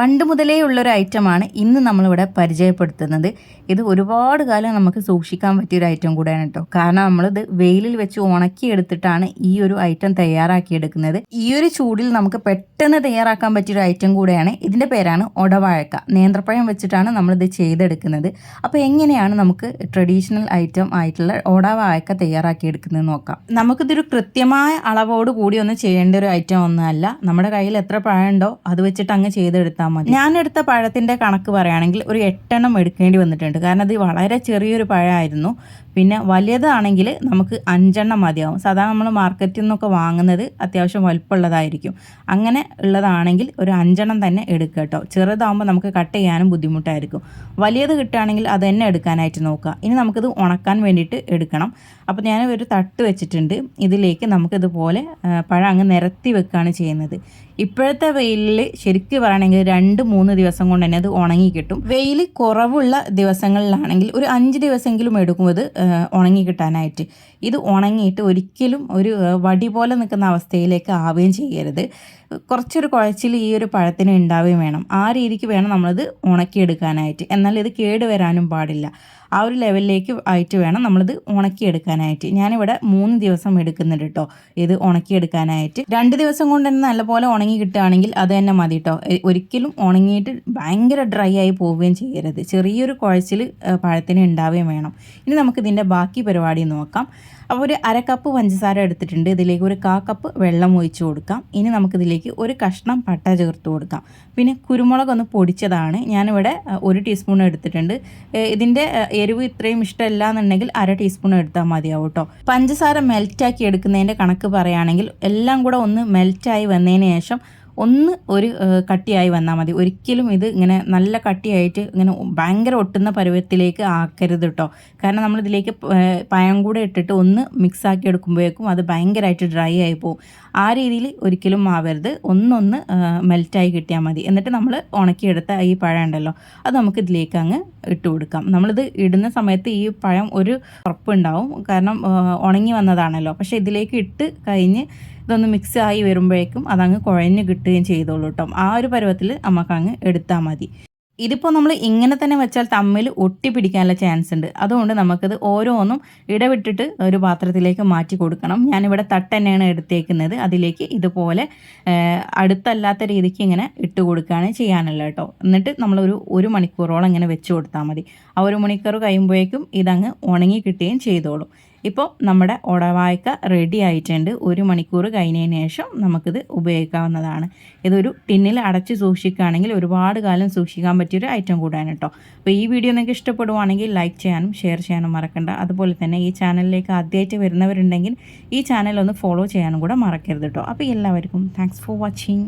പണ്ട് മുതലേ ഉള്ളൊരു ഐറ്റമാണ് ഇന്ന് നമ്മളിവിടെ പരിചയപ്പെടുത്തുന്നത്. ഇത് ഒരുപാട് കാലം നമുക്ക് സൂക്ഷിക്കാൻ പറ്റിയൊരു ഐറ്റം കൂടെയാണ് കേട്ടോ കാരണം നമ്മളിത് വെയിലിൽ വെച്ച് ഉണക്കി എടുത്തിട്ടാണ് ഈ ഒരു ഐറ്റം തയ്യാറാക്കിയെടുക്കുന്നത് ഈ ഒരു ചൂടിൽ നമുക്ക് പെട്ടെന്ന് തയ്യാറാക്കാൻ പറ്റിയൊരു ഐറ്റം കൂടെയാണ്. ഇതിന്റെ പേരാണ് ഒടവാഴക്ക. നേന്ത്രപ്പഴം വെച്ചിട്ടാണ് നമ്മളിത് ചെയ്തെടുക്കുന്നത്. അപ്പോൾ എങ്ങനെയാണ് നമുക്ക് ട്രഡീഷണൽ ഐറ്റം ആയിട്ടുള്ള ഒടവാഴക്ക തയ്യാറാക്കിയെടുക്കുന്നത് നോക്കാം. നമുക്കിതൊരു കൃത്യമായ അളവോട് കൂടി ഒന്ന് ചെയ്യേണ്ട ഒരു ഐറ്റം ഒന്നുമല്ല. നമ്മുടെ കയ്യിൽ എത്ര പഴമുണ്ടോ അത് വെച്ചിട്ട് അങ്ങ് ചെയ്തെടുത്താൽ മതി. ഞാൻ എടുത്ത പഴത്തിന്റെ കണക്ക് പറയുകയാണെങ്കിൽ ഒരു എട്ടെണ്ണം എടുക്കേണ്ടി വന്നിട്ടുണ്ട്. കാരണം അത് വളരെ ചെറിയൊരു പഴമായിരുന്നു. പിന്നെ വലിയതാണെങ്കിൽ നമുക്ക് അഞ്ചെണ്ണം മതിയാവും. സാധാരണ നമ്മൾ മാർക്കറ്റിൽ നിന്നൊക്കെ വാങ്ങുന്നത് അത്യാവശ്യം വലുപ്പമുള്ളതായിരിക്കും. അങ്ങനെ ഉള്ളതാണെങ്കിൽ ഒരു അഞ്ചെണ്ണം തന്നെ എടുക്കുക കേട്ടോ. ചെറുതാകുമ്പോൾ നമുക്ക് കട്ട് ചെയ്യാനും ബുദ്ധിമുട്ടായിരിക്കും. വലിയത് കിട്ടുകയാണെങ്കിൽ അത് തന്നെ എടുക്കാനായിട്ട് നോക്കുക. ഇനി നമുക്കിത് ഉണക്കാൻ വേണ്ടിയിട്ട് എടുക്കണം. അപ്പോൾ ഞാൻ ഒരു തട്ട് വെച്ചിട്ടുണ്ട്. ഇതിലേക്ക് നമുക്കിതുപോലെ പഴം അങ്ങ് നിരത്തി വെക്കുകയാണ് ചെയ്യുന്നത്. ഇപ്പോഴത്തെ വെയിലിൽ ശരിക്കും പറയുകയാണെങ്കിൽ രണ്ട് മൂന്ന് ദിവസം കൊണ്ട് തന്നെ അത് ഉണങ്ങി കിട്ടും. വെയിൽ കുറവുള്ള ദിവസങ്ങളിലാണെങ്കിൽ ഒരു അഞ്ച് ദിവസമെങ്കിലും എടുക്കും അത് ഉണങ്ങി കിട്ടാനായിട്ട്. ഇത് ഉണങ്ങിയിട്ട് ഒരിക്കലും ഒരു വടി പോലെ നിൽക്കുന്ന അവസ്ഥയിലേക്ക് ആവുകയും ചെയ്യരുത്. കുറച്ചൊരു കുഴച്ചിൽ ഈ ഒരു പഴത്തിന് ഉണ്ടാവുകയും വേണം. ആ രീതിക്ക് വേണം നമ്മളിത് ഉണക്കിയെടുക്കാനായിട്ട്. എന്നാൽ ഇത് കേട് വരാനും പാടില്ല. ആ ഒരു ലെവലിലേക്ക് ആയിട്ട് വേണം നമ്മളിത് ഉണക്കിയെടുക്കാനായിട്ട്. ഞാനിവിടെ മൂന്ന് ദിവസം എടുക്കുന്നുണ്ട് കേട്ടോ ഇത് ഉണക്കിയെടുക്കാനായിട്ട്. രണ്ട് ദിവസം കൊണ്ട് തന്നെ നല്ലപോലെ ഉണങ്ങി കിട്ടുകയാണെങ്കിൽ അത് തന്നെ മതി കേട്ടോ ഒരിക്കലും ഉണങ്ങിയിട്ട് ഭയങ്കര ഡ്രൈ ആയി പോവുകയും ചെയ്യരുത്. ചെറിയൊരു കുഴച്ചിൽ പഴത്തിന് ഉണ്ടാവുകയും വേണം. ഇനി നമുക്ക് ഇതിന്റെ ബാക്കി പരിപാടി നോക്കാം. അപ്പോൾ ഒരു അര കപ്പ് പഞ്ചസാര എടുത്തിട്ടുണ്ട്. ഇതിലേക്ക് ഒരു കാ കപ്പ് വെള്ളം ഒഴിച്ചു കൊടുക്കാം. ഇനി നമുക്കിതിലേക്ക് ഒരു കഷ്ണം പട്ട ചേർത്ത് കൊടുക്കാം. പിന്നെ കുരുമുളക് ഒന്ന് പൊടിച്ചതാണ്. ഞാനിവിടെ ഒരു ടീസ്പൂൺ എടുത്തിട്ടുണ്ട്. ഇതിന്റെ എരിവ് ഇത്രയും ഇഷ്ടമല്ല എന്നുണ്ടെങ്കിൽ അര ടീസ്പൂൺ എടുത്താൽ മതിയാവും കേട്ടോ. പഞ്ചസാര മെൽറ്റാക്കി എടുക്കുന്നതിന്റെ കണക്ക് പറയുകയാണെങ്കിൽ എല്ലാം കൂടെ ഒന്ന് മെൽറ്റായി വന്നതിന് ശേഷം ഒന്ന് ഒരു കട്ടിയായി വന്നാൽ മതി. ഒരിക്കലും ഇത് ഇങ്ങനെ നല്ല കട്ടിയായിട്ട് ഇങ്ങനെ ഭയങ്കര ഒട്ടുന്ന പരുവത്തിലേക്ക് ആക്കരുത് കേട്ടോ കാരണം നമ്മൾ ഇതിലേക്ക് പഴം കൂടെ ഇട്ടിട്ട് ഒന്ന് മിക്സ് ആക്കി എടുക്കുമ്പോഴേക്കും അത് ഭയങ്കരമായിട്ട് ഡ്രൈ ആയി പോകും ആ രീതിയിൽ ഒരിക്കലും ആവരുത്. ഒന്നൊന്ന് മെൽറ്റായി കിട്ടിയാൽ മതി. എന്നിട്ട് നമ്മൾ ഉണക്കിയെടുത്ത ഈ പഴം ഉണ്ടല്ലോ അത് നമുക്ക് ഇതിലേക്ക് അങ്ങ് ഇട്ട് കൊടുക്കാം. നമ്മളിത് ഇടുന്ന സമയത്ത് ഈ പഴം ഒരു ഉറപ്പുണ്ടാവും. കാരണം ഉണങ്ങി വന്നതാണല്ലോ. പക്ഷേ ഇതിലേക്ക് ഇട്ട് കഴിഞ്ഞ് ഇതൊന്ന് മിക്സ് ആയി വരുമ്പോഴേക്കും അതങ്ങ് കുഴഞ്ഞ് കിട്ടുകയും ചെയ്തോളൂ കേട്ടോ. ആ ഒരു പരുവത്തിൽ നമുക്ക് അങ്ങ് എടുത്താൽ മതി. ഇതിപ്പോൾ നമ്മൾ ഇങ്ങനെ തന്നെ വെച്ചാൽ തമ്മിൽ ഒട്ടി പിടിക്കാനുള്ള ചാൻസ് ഉണ്ട്. അതുകൊണ്ട് നമുക്കത് ഓരോന്നും ഇടവിട്ടിട്ട് ഒരു പാത്രത്തിലേക്ക് മാറ്റി കൊടുക്കണം. ഞാനിവിടെ തന്നെയാണ് എടുത്തേക്കുന്നത്. അതിലേക്ക് ഇതുപോലെ അടുത്തല്ലാത്ത രീതിക്ക് ഇങ്ങനെ ഇട്ട് കൊടുക്കുകയാണ് ചെയ്യാനുള്ളത് കേട്ടോ. എന്നിട്ട് നമ്മളൊരു ഒരു മണിക്കൂറോളം ഇങ്ങനെ വെച്ച് കൊടുത്താൽ മതി. ആ ഒരു മണിക്കൂർ കഴിയുമ്പോഴേക്കും ഇതങ്ങ് ഉണങ്ങി കിട്ടുകയും ചെയ്തോളും. ഇപ്പോൾ നമ്മുടെ ഉടവായ്ക്ക റെഡി ആയിട്ടുണ്ട്. ഒരു മണിക്കൂർ കഴിഞ്ഞതിന് ശേഷം നമുക്കിത് ഉപയോഗിക്കാവുന്നതാണ്. ഇതൊരു ടിന്നിൽ അടച്ച് സൂക്ഷിക്കുകയാണെങ്കിൽ ഒരുപാട് കാലം സൂക്ഷിക്കാൻ പറ്റിയൊരു ഐറ്റം കൂടാണ് കേട്ടോ. അപ്പോൾ ഈ വീഡിയോ നിങ്ങൾക്ക് ഇഷ്ടപ്പെടുവാണെങ്കിൽ ലൈക്ക് ചെയ്യാനും ഷെയർ ചെയ്യാനും മറക്കണ്ട. അതുപോലെ തന്നെ ഈ ചാനലിലേക്ക് ആദ്യമായിട്ട് വരുന്നവരുണ്ടെങ്കിൽ ഈ ചാനൽ ഒന്ന് ഫോളോ ചെയ്യാനും കൂടെ മറക്കരുത് കേട്ടോ. അപ്പോൾ എല്ലാവർക്കും താങ്ക്സ് ഫോർ വാച്ചിങ്